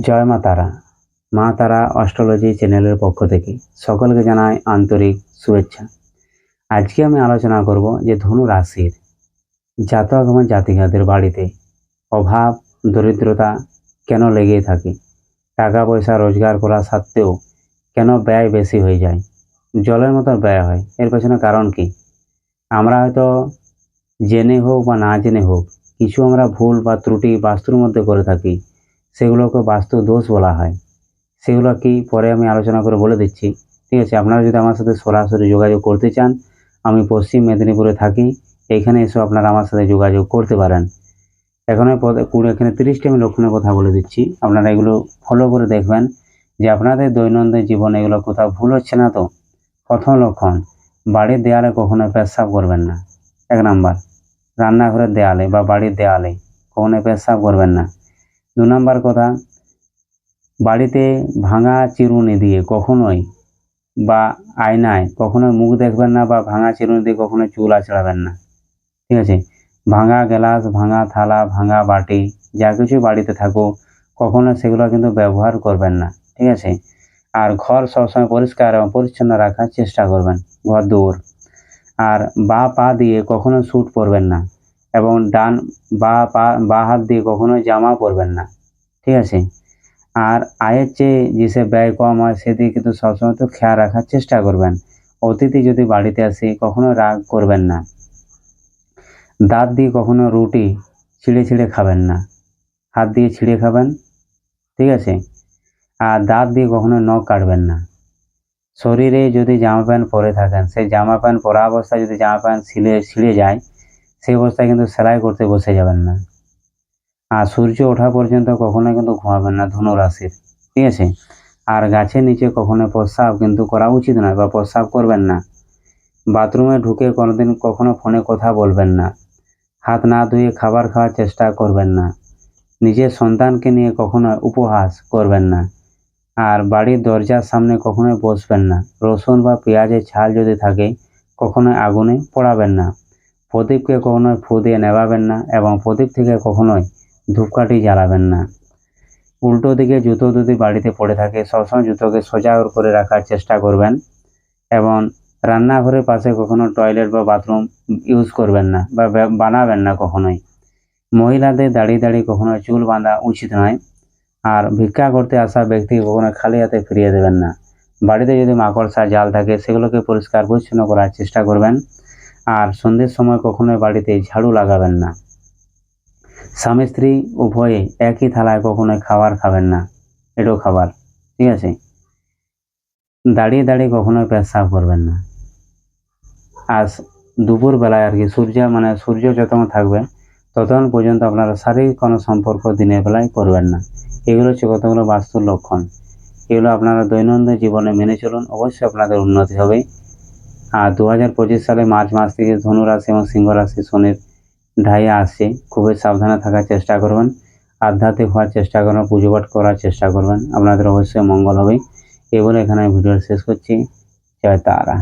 জয় মা তারা। মা তারা অস্ট্রোলজি চ্যানেলের পক্ষ থেকে সকলকে জানাই আন্তরিক শুভেচ্ছা। আজকে আমি আলোচনা করব যে ধনু রাশির জাতক এবং জাতিকাদের বাড়িতে অভাব, দরিদ্রতা কেন লেগেই থাকে? টাকা পয়সা রোজগার করা সত্ত্বেও কেন ব্যয় বেশি হয়ে যায়? জলের মতো ব্যয় হয়। এর পেছনে কারণ কি? আমরা হয়তো জেনে হোক বা না জেনে হোক, কিছু আমরা ভুল বা ত্রুটি বাস্তুর মধ্যে করে থাকি। সেগুলোকে বাস্তু দোষ বলা হয়। সেগুলো কি? পরে আমি আলোচনা করে বলে দিচ্ছি। ঠিক আছে, আপনারা যদি আমার সাথে সরাসরি যোগাযোগ করতে চান, আমি পশ্চিম মেদিনীপুরে থাকি এইখানে এসে আপনারা আমার সাথে যোগাযোগ করতে পারেন। এখানে কুড়ি, এখানে তিরিশটি আমি লক্ষণের কথা বলে দিচ্ছি। আপনারা এগুলো ফলো করে দেখবেন যে আপনাদের দৈনন্দিন জীবনে এগুলো কোথাও ভুল হচ্ছে না তো? প্রথম লক্ষণ, বাড়ির দেয়ালে কখনো পেশাব করবেন না। এক নাম্বার, রান্নাঘরের দেয়ালে বা বাড়ির দেয়ালে কখনো পেশাব করবেন না। দু নম্বর কথা, বাড়িতে ভাঙা চিরুনি দিয়ে কখনোই বা আয়নায় কখনোই মুখ দেখবেন না বা ভাঙা চিরুনি দিয়ে কখনোই চুল আঁচড়াবেন না। ঠিক আছে? ভাঙা গ্লাস, ভাঙা থালা, ভাঙা বাটি, যা কিছু বাড়িতে থাকুক কখনো সেগুলো কিন্তু ব্যবহার করবেন না। ঠিক আছে? আর ঘর সবসময় পরিষ্কার এবং পরিচ্ছন্ন রাখার চেষ্টা করবেন, ঘর দৌড় আর বা পা দিয়ে কখনো স্যুট পরবেন না। এবং ডান বা পা, বা হাত দিয়ে কখনো জামা পরবেন না। ঠিক আছে? আর আয়ের চেয়ে যেসব ব্যয় কম হয়, সেদিকে কিন্তু সবসময় তো খেয়াল রাখার চেষ্টা করবেন। অতিথি যদি বাড়িতে আসে, কখনো রাগ করবেন না। দাঁত দিয়ে কখনো রুটি ছিঁড়ে ছিঁড়ে খাবেন না। হাত দিয়ে ছিঁড়ে খাবেন, ঠিক আছে? আর দাঁত দিয়ে কখনো নখ কাটবেন না। শরীরে যদি জামা প্যান্ট পরে থাকেন, সেই জামা প্যান্ট পরা অবস্থায় যদি জামা প্যান্ট ছিঁড়ে ছিঁড়ে যায় সেই অবস্থায় কিন্তু সেলাই করতে বসে যাবেন না। আর সূর্য ওঠা পর্যন্ত কখনো কিন্তু ঘুমাবেন না ধনু রাশির ঠিক আছে? আর গাছের নিচে কখনো প্রস্রাব কিন্তু করা উচিত নয় বা প্রস্রাব করবেন না। বাথরুমে ঢুকে কোনোদিন কখনো ফোনে কথা বলবেন না। হাত না ধুয়ে খাবার খাওয়ার চেষ্টা করবেন না। নিজের সন্তানকে নিয়ে কখনো উপহাস করবেন না। আর বাড়ির দরজার সামনে কখনোই বসবেন না। রসুন বা পেঁয়াজের ছাল যদি থাকে, কখনোই আগুনে পোড়াবেন না। প্রদীপকে কখনোই ফু দিয়ে নেভাবেন না এবং প্রদীপ থেকে কখনোই ধূপকাঠি জ্বালাবেন না। উল্টো দিকে জুতো যদি বাড়িতে পড়ে থাকে, সবসময় জুতোকে সোজা করে রাখার চেষ্টা করবেন এবং রান্নাঘরের পাশে কখনো টয়লেট বা বাথরুম ইউজ করবেন না বা বানাবেন না কখনোই। মহিলাদের দাঁড়িয়ে দাঁড়িয়ে কখনো চুল বাঁধা উচিত নয় আর ভিক্ষা করতে আসা ব্যক্তি কখনো খালি হাতে ফিরিয়ে দেবেন না। বাড়িতে যদি মাকড়সা, জাল থাকে, সেগুলোকে পরিষ্কার পরিচ্ছন্ন করার চেষ্টা করবেন। আর সন্ধ্যের সময় কখনোই বাড়িতে ঝাড়ু লাগাবেন না। স্বামী স্ত্রী উভয়ে একই থালায় কখনোই খাবার খাবেন না। এটাও খাবার, ঠিক আছে? দাঁড়িয়ে দাঁড়িয়ে কখনোই পেশাব করবেন না। আর দুপুর বেলায় আর কি সূর্য মানে সূর্য যতক্ষণ থাকবে, ততক্ষণ পর্যন্ত আপনারা শারীরিক কোনো সম্পর্ক দিনের বেলায় করবেন না। এগুলো হচ্ছে কতগুলো বাস্তুর লক্ষণ। এগুলো আপনারা দৈনন্দিন জীবনে মেনে চলুন। অবশ্যই আপনাদের উন্নতি হবে। দু হাজার পঁচিশ সালে মার্চ মাস থেকে ধনু রাশি এবং সিংহ রাশি শনির ঢাইয়া আসছে। খুবই সাবধানে থাকার চেষ্টা করবেন। আধ্যাত্মিক হওয়ার চেষ্টা করবেন পুজো পাঠ করার চেষ্টা করবেন। আপনাদের অবশ্যই মঙ্গল হবে। এই বলে এখানে ভিডিও শেষ করছি। জয় তারা।